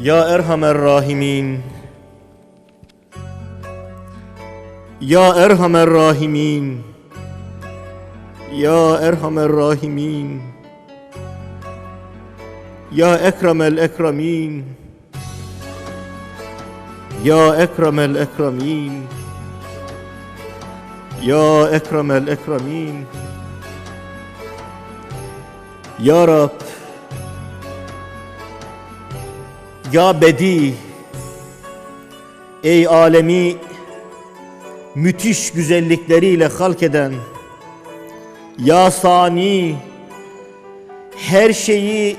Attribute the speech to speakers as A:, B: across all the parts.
A: Ya Erhamer Rahimin. Ya Erhamer Rahimin. Ya Erhamer Rahimin. Ya Ekremel Ekremin. Ya Ekremel Ekremin. Ya Ekremel Ekremin. Ya Rab Ya Bedi Ey alemi müthiş güzellikleriyle halk eden Ya Sani her şeyi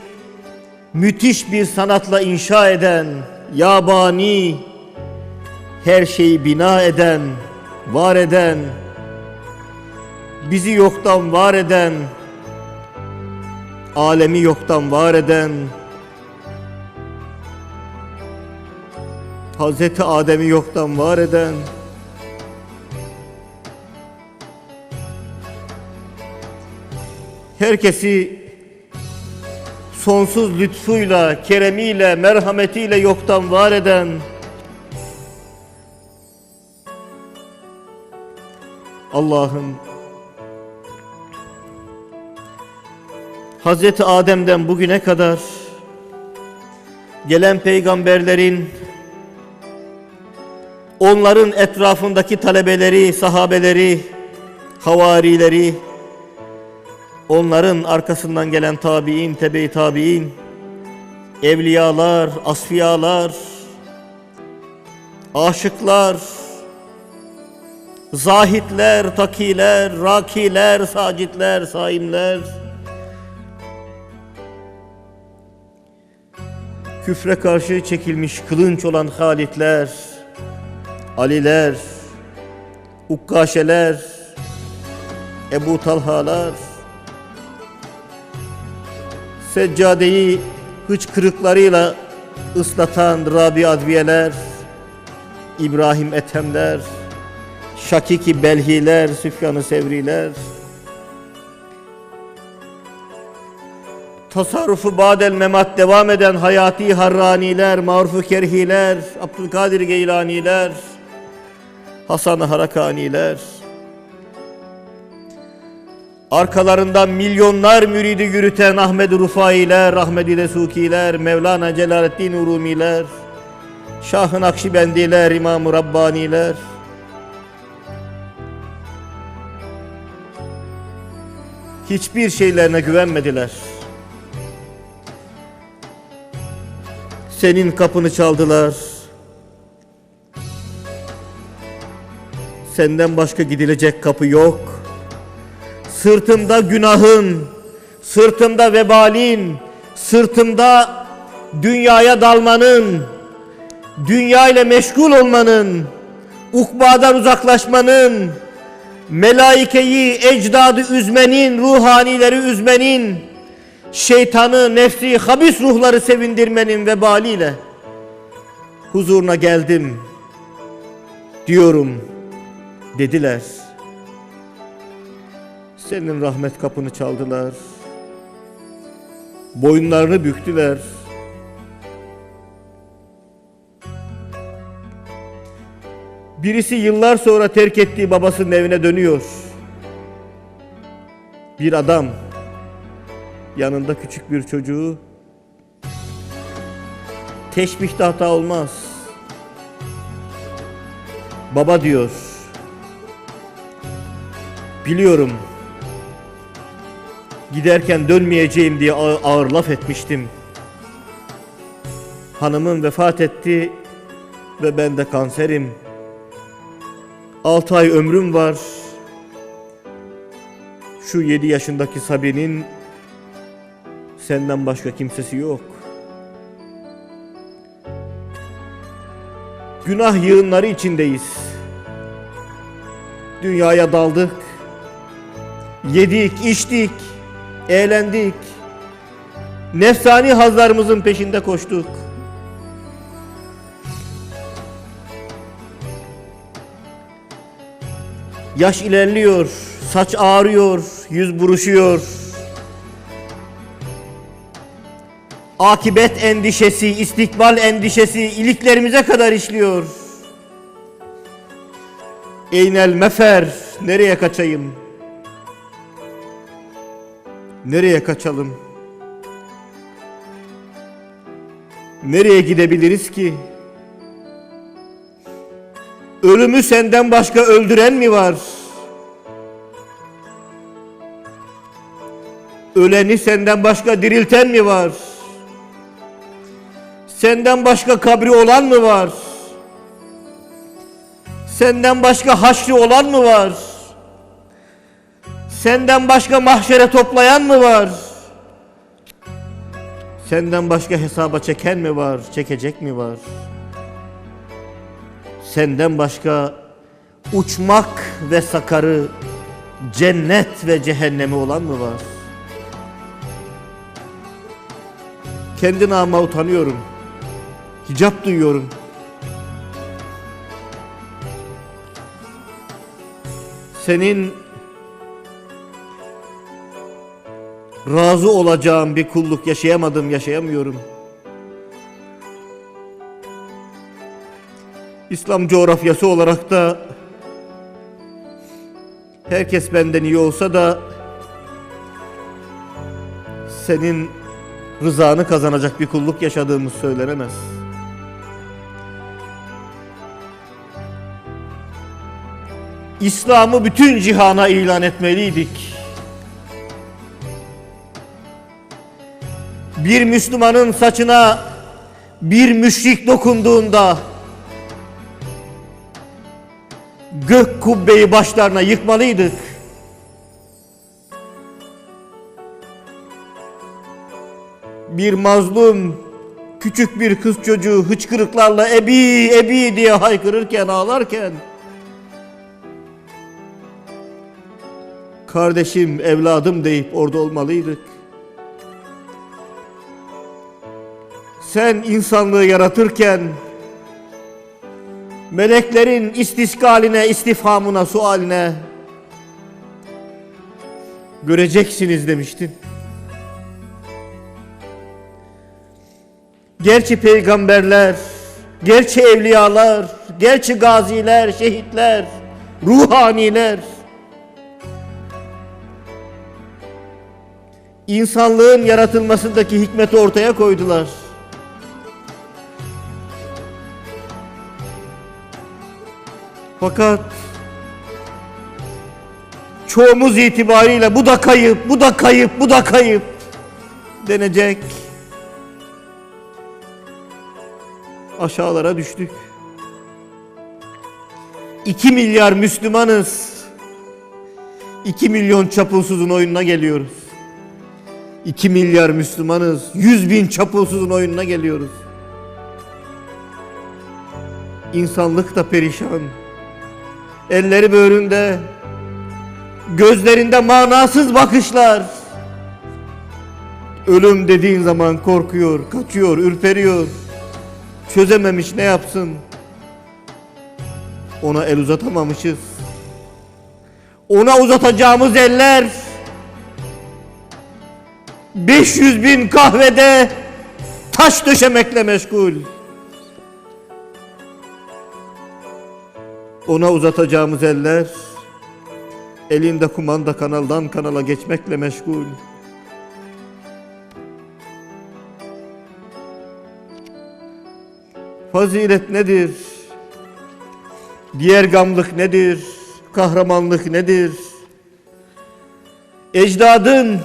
A: müthiş bir sanatla inşa eden Ya Bani her şeyi bina eden, var eden bizi yoktan var eden alemi yoktan var eden Hazreti Adem'i yoktan var eden herkesi sonsuz lütfuyla, keremiyle, merhametiyle yoktan var eden Allah'ım Hazreti Adem'den bugüne kadar gelen peygamberlerin onların etrafındaki talebeleri, sahabeleri, havarileri, onların arkasından gelen tabi'in, tebe-i tabi'in, evliyalar, asfiyalar, aşıklar, zahitler, takiler, rakiler, sacitler, saimler, küfre karşı çekilmiş kılınç olan halitler, Aliler, Ukkaşeler, Ebu Talhalar, seccadeyi hıçkırıklarıyla ıslatan Rabi Adviyeler, İbrahim Ethemler, Şakiki Belhiler, Süfyan-ı Sevriler, tasarrufu badel memat devam eden hayati harraniler, marufu kerhiler, Abdülkadir Geylaniler, Hasan-ı Harakaniler, arkalarından milyonlar müridi yürüten Ahmed Rufailer, Ahmed-i Mevlana Celaleddin Urumiler, Şah-ı Nakşibendiler, İmam-ı Rabbaniler, hiçbir şeylerine güvenmediler. Senin kapını çaldılar. Senden başka gidilecek kapı yok. Sırtımda günahın, sırtımda vebalin, sırtımda dünyaya dalmanın, dünya ile meşgul olmanın, ukbadan uzaklaşmanın, melaikeyi, ecdadı üzmenin, ruhanileri üzmenin, şeytanı, nefsi, habis ruhları sevindirmenin vebaliyle huzuruna geldim diyorum dediler. Senin rahmet kapını çaldılar. Boyunlarını büktüler. Birisi yıllar sonra terk ettiği babasının evine dönüyor. Bir adam yanında küçük bir çocuğu teşbihte hata olmaz. Baba diyor. Biliyorum. Giderken dönmeyeceğim diye ağır, laf etmiştim. Hanımım vefat etti ve ben de kanserim. Altı ay ömrüm var. Şu yedi yaşındaki Sabi'nin senden başka kimsesi yok. Günah yığınları içindeyiz. Dünyaya daldık. Yedik, içtik, eğlendik. Nefsani hazlarımızın peşinde koştuk. Yaş ilerliyor, saç ağrıyor, yüz buruşuyor. Akibet endişesi, istikbal endişesi iliklerimize kadar işliyor. Eynel mefer, nereye kaçayım? Nereye kaçalım? Nereye gidebiliriz ki? Ölümü senden başka öldüren mi var? Öleni senden başka dirilten mi var? Senden başka kabri olan mı var? Senden başka haşri olan mı var? Senden başka mahşere toplayan mı var? Senden başka hesaba çeken mi var? Çekecek mi var? Senden başka uçmak ve sakarı, cennet ve cehennemi olan mı var? Kendi namıma utanıyorum. Hicap duyuyorum. Senin razı olacağım bir kulluk yaşayamadım, yaşayamıyorum. İslam coğrafyası olarak da herkes benden iyi olsa da senin rızanı kazanacak bir kulluk yaşadığımız söylenemez. İslam'ı bütün cihana ilan etmeliydik. Bir Müslümanın saçına bir müşrik dokunduğunda gök kubbeyi başlarına yıkmalıydık. Bir mazlum küçük bir kız çocuğu hıçkırıklarla ebi ebi diye haykırırken ağlarken kardeşim evladım deyip orada olmalıydık. Sen insanlığı yaratırken meleklerin istiskaline, istifhamına, sualine göreceksiniz demiştin. Gerçi peygamberler, gerçi evliyalar, gerçi gaziler, şehitler, ruhaniler insanlığın yaratılmasındaki hikmeti ortaya koydular. Fakat çoğumuz itibariyle bu da kayıp, bu da kayıp, bu da kayıp denecek. Aşağılara düştük. 2 milyar Müslümanız. 2 milyon çapulsuzun oyununa geliyoruz. 2 milyar Müslümanız. 100 bin çapulsuzun oyununa geliyoruz. İnsanlık da perişan. Elleri böğründe, gözlerinde manasız bakışlar. Ölüm dediğin zaman korkuyor, kaçıyor, ürperiyor. Çözememiş ne yapsın? Ona el uzatamamışız. Ona uzatacağımız eller 500 bin kahvede taş döşemekle meşgul. Ona uzatacağımız eller elinde kumanda kanaldan kanala geçmekle meşgul. Fazilet nedir? Diğer gamlık nedir? Kahramanlık nedir? Ecdadın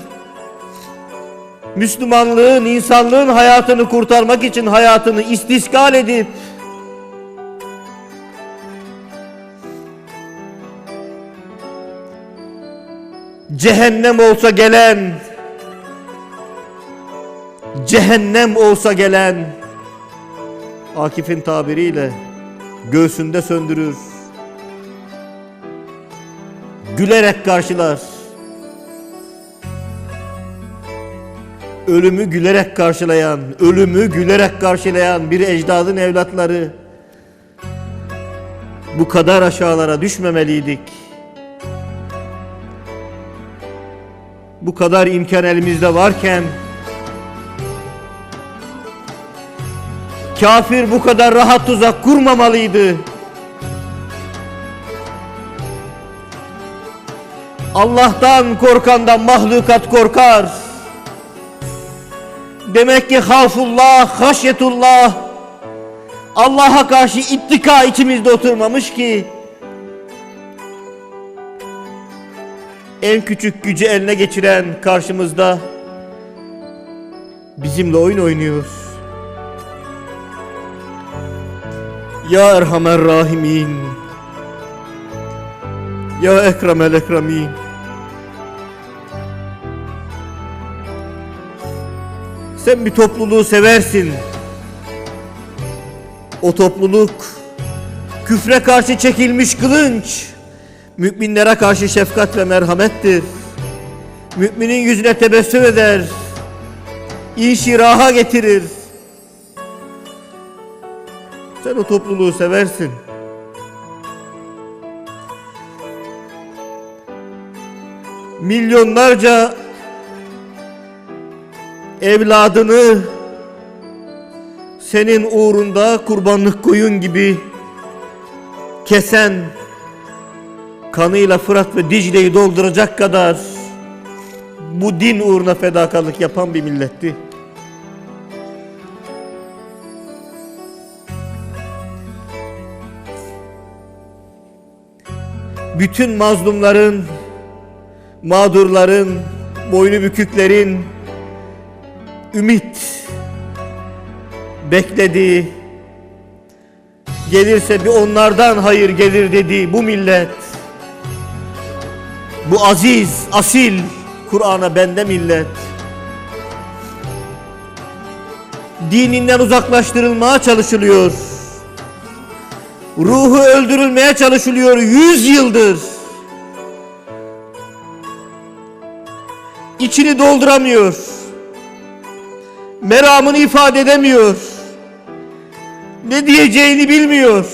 A: Müslümanlığın, insanlığın hayatını kurtarmak için hayatını istiskal edip cehennem olsa gelen cehennem olsa gelen Akif'in tabiriyle göğsünde söndürür. Gülerek karşılar. Ölümü gülerek karşılayan ölümü gülerek karşılayan bir ecdadın evlatları bu kadar aşağılara düşmemeliydik bu kadar imkan elimizde varken Kafir bu kadar rahat tuzak kurmamalıydı. Allah'tan korkandan mahlukat korkar. Demek ki havfullah, haşyetullah Allah'a karşı ittika içimizde oturmamış ki en küçük gücü eline geçiren karşımızda bizimle oyun oynuyor. Ya Erhamer Rahimin Ya Ekremel Ekremin Sen bir topluluğu seversin. O topluluk küfre karşı çekilmiş kılınç, müminlere karşı şefkat ve merhamettir. Müminin yüzüne tebessüm eder, inşiraha getirir. Sen o topluluğu seversin. Milyonlarca evladını senin uğrunda kurbanlık koyun gibi kesen kanıyla Fırat ve Dicle'yi dolduracak kadar bu din uğruna fedakarlık yapan bir milletti. Bütün mazlumların, mağdurların, boynu büküklerin ümit beklediği gelirse bir onlardan hayır gelir dediği bu millet bu aziz asil Kur'an'a bende millet dininden uzaklaştırılmaya çalışılıyor ruhu öldürülmeye çalışılıyor yüz yıldır içini dolduramıyor meramını ifade edemiyor. Ne diyeceğini bilmiyor.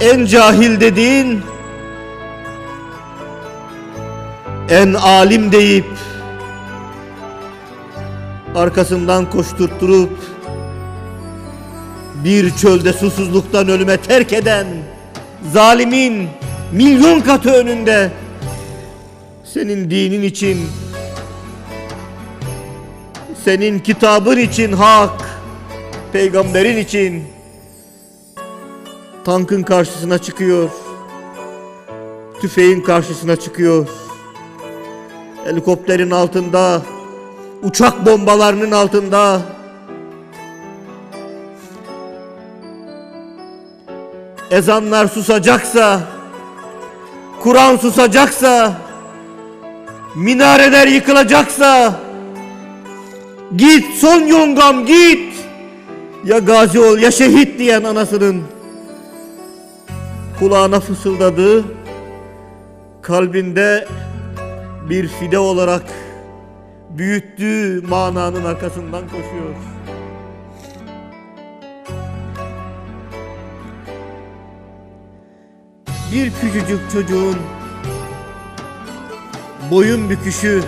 A: En cahil dediğin en alim deyip arkasından koşturtturup bir çölde susuzluktan ölüme terk eden zalimin milyon katı önünde senin dinin için senin kitabın için hak peygamberin için tankın karşısına çıkıyor. Tüfeğin karşısına çıkıyor. Helikopterin altında uçak bombalarının altında. Ezanlar susacaksa Kur'an susacaksa minareler yıkılacaksa git son yongam git. Ya gazi ol ya şehit diyen anasının kulağına fısıldadığı kalbinde bir fide olarak büyüttüğü mananın arkasından koşuyor. Bir küçücük çocuğun boyun büküşü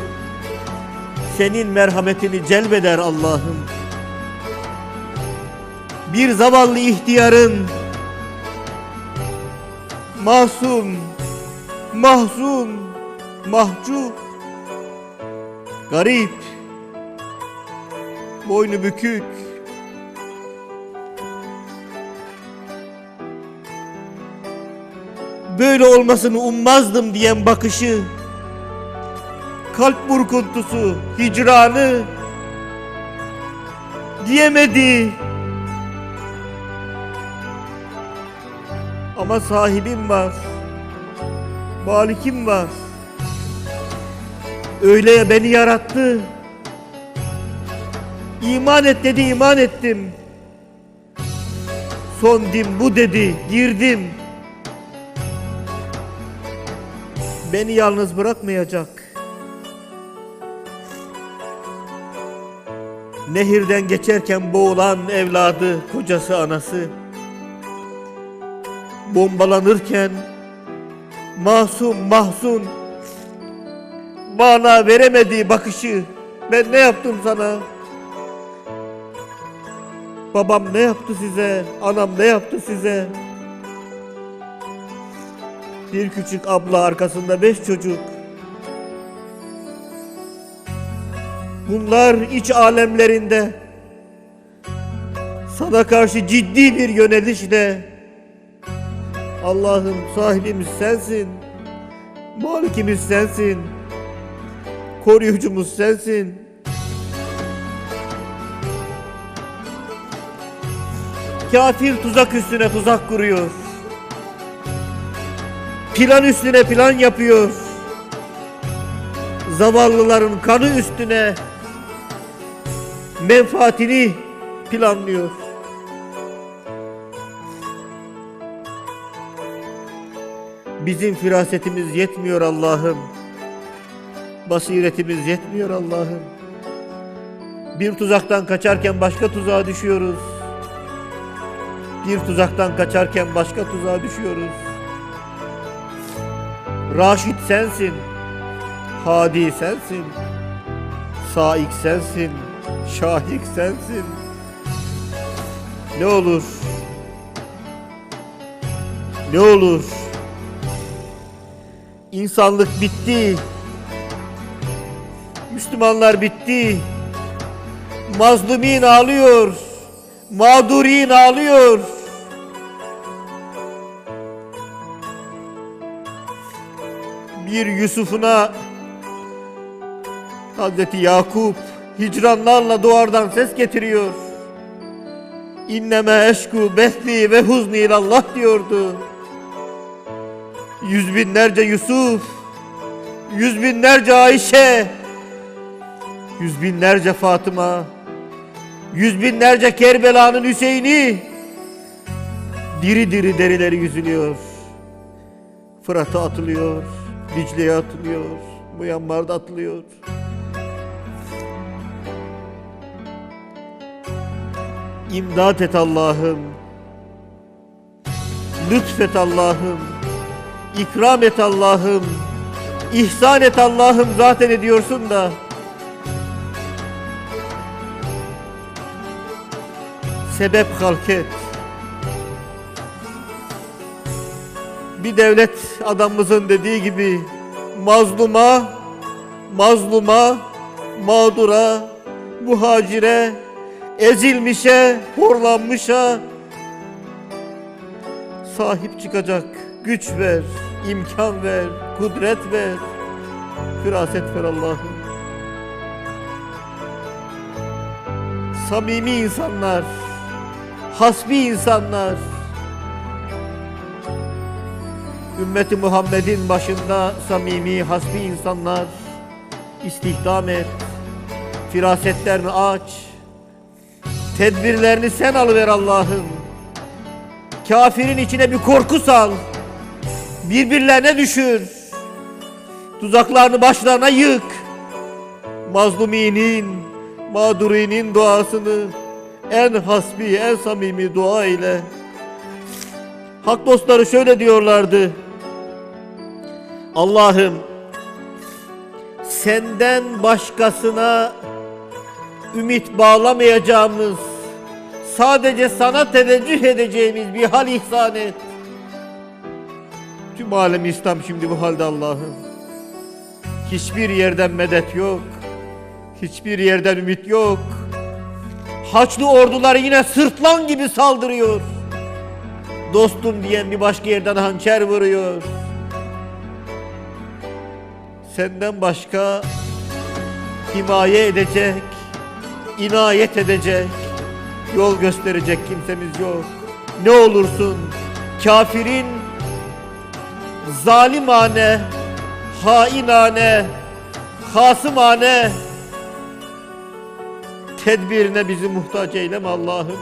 A: senin merhametini celbeder Allah'ım. Bir zavallı ihtiyarın masum, mahzun, mahcup, garip, boynu bükük, böyle olmasını ummazdım diyen bakışı. Kalp burkuntusu, hicranı. Diyemedi. Ama sahibim var. Malikim var. Öyle ya beni yarattı. İman et dedi iman ettim. Son din bu dedi girdim. Beni yalnız bırakmayacak. Nehirden geçerken boğulan evladı, kocası, anası bombalanırken masum mahzun mana veremediği bakışı Ben ne yaptım sana? Babam ne yaptı size? Anam ne yaptı size? Bir küçük abla arkasında beş çocuk. Bunlar iç alemlerinde sana karşı ciddi bir yönelişle Allah'ım sahibimiz sensin. Malikimiz sensin. Koruyucumuz sensin. Kafir tuzak üstüne tuzak kuruyor. Plan üstüne plan yapıyor. Zavallıların kanı üstüne menfaatini planlıyor. Bizim firasetimiz yetmiyor Allah'ım. Basiretimiz yetmiyor Allah'ım. Bir tuzaktan kaçarken başka tuzağa düşüyoruz. Bir tuzaktan kaçarken başka tuzağa düşüyoruz. Raşit sensin. Hadi sensin. Saik sensin. Şahik sensin. Ne olur. Ne olur. İnsanlık bitti. Müslümanlar bitti. Mazlumin ağlıyor. Mağdurin ağlıyor. Bir Yusuf'una Hazreti Yakup hicranlarla duvardan ses getiriyor. İnneme eşku besli ve huzni ilallah diyordu. Yüz binlerce Yusuf, yüz binlerce Ayşe, yüz binlerce Fatıma, yüz binlerce Kerbela'nın Hüseyin'i diri diri derileri yüzülüyor. Fırat'a atılıyor, Dicle'ye atılıyor, Myanmar'da atılıyor. İmdat et Allah'ım. Lütfet Allah'ım. İkram et Allah'ım. İhsan et Allah'ım zaten ediyorsun da. Sebep halk et. Bir devlet adamımızın dediği gibi mazluma, mazluma, mağdura, muhacire, ezilmişe, horlanmışa sahip çıkacak güç ver, imkan ver, kudret ver, firaset ver Allah'ım. Samimi insanlar, hasbi insanlar, ümmeti Muhammed'in başında samimi, hasbi insanlar istihdam et, firasetlerini aç, tedbirlerini sen alıver Allah'ım. Kafirin içine bir korku sal. Birbirlerine düşür. Tuzaklarını başlarına yık. Mazluminin, mağdurinin duasını en hasbi, en samimi dua ile. Hak dostları şöyle diyorlardı. Allah'ım senden başkasına ümit bağlamayacağımız sadece sana teveccüh edeceğimiz bir hal ihsan et. Tüm alem İslam şimdi bu halde Allah'ım. Hiçbir yerden medet yok. Hiçbir yerden ümit yok. Haçlı ordular yine sırtlan gibi saldırıyor. Dostum diyen bir başka yerden hançer vuruyor. Senden başka himaye edecek, inayet edecek, yol gösterecek kimsemiz yok. Ne olursun kafirin zalimane, hainane, hasımane tedbirine bizi muhtaç eyleme Allah'ım.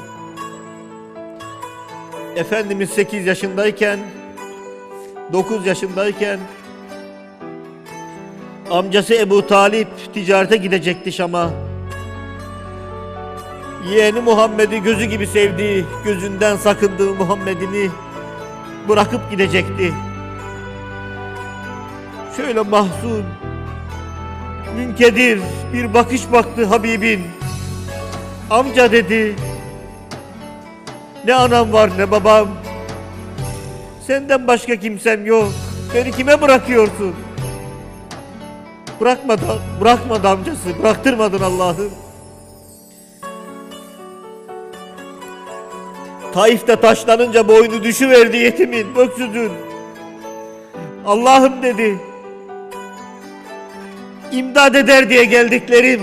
A: Efendimiz 8 yaşındayken 9 yaşındayken amcası Ebu Talip ticarete gidecekti Şam'a. Yeğeni Muhammed'i gözü gibi sevdiği, gözünden sakındığı Muhammed'ini bırakıp gidecekti. Şöyle mahzun, Münkedir bir bakış baktı Habibin. Amca dedi. Ne anam var ne babam. Senden başka kimsem yok. Beni kime bırakıyorsun? Bırakmadı, bırakmadı amcası. Bıraktırmadın Allah'ım. Taif'te taşlanınca boynu düşüverdi yetimin, öksüzün. Allah'ım dedi. İmdad eder diye geldiklerim.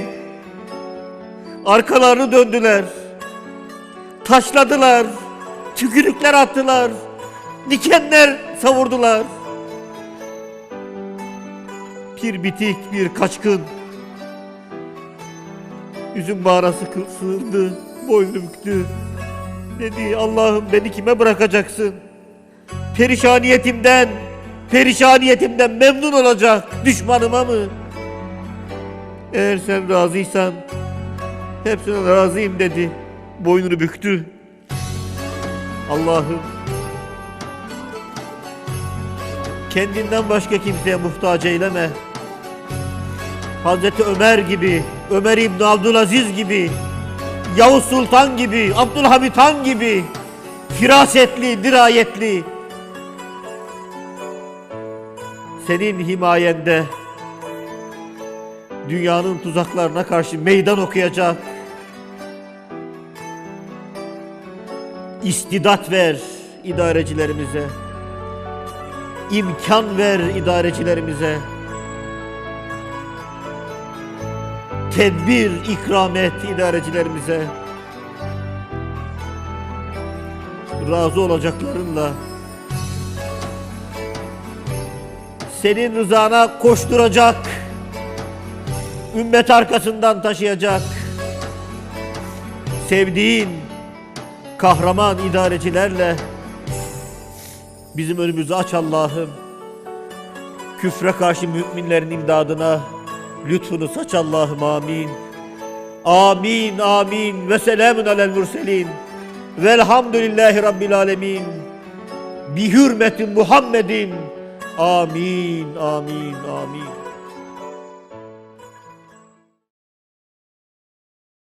A: Arkalarını döndüler. Taşladılar. Tükürükler attılar. Dikenler savurdular. Bir bitik, bir kaçkın. Üzüm bağrası sığındı, boynu büktü. Dedi Allah'ım beni kime bırakacaksın? Perişaniyetimden, perişaniyetimden memnun olacak düşmanıma mı? Eğer sen razıysan hepsine razıyım dedi. Boynunu büktü. Allah'ım kendinden başka kimseye muhtaç eyleme. Hazreti Ömer gibi, Ömer İbni Abdülaziz gibi, Yavuz Sultan gibi, Abdülhamit Han gibi firasetli, dirayetli senin himayende dünyanın tuzaklarına karşı meydan okuyacak. İstidat ver idarecilerimize. İmkan ver idarecilerimize. Tedbir ikram et idarecilerimize. Razı olacaklarınla. Senin rızana koşturacak ümmet arkasından taşıyacak. Sevdiğin kahraman idarecilerle bizim önümüzü aç Allah'ım. Küfre karşı müminlerin imdadına lütfunu saç Allah'ım amin. Amin amin. Ve selamun alel murselin. Velhamdülillahi rabbil alemin. Bi hürmeti Muhammedin. Amin amin amin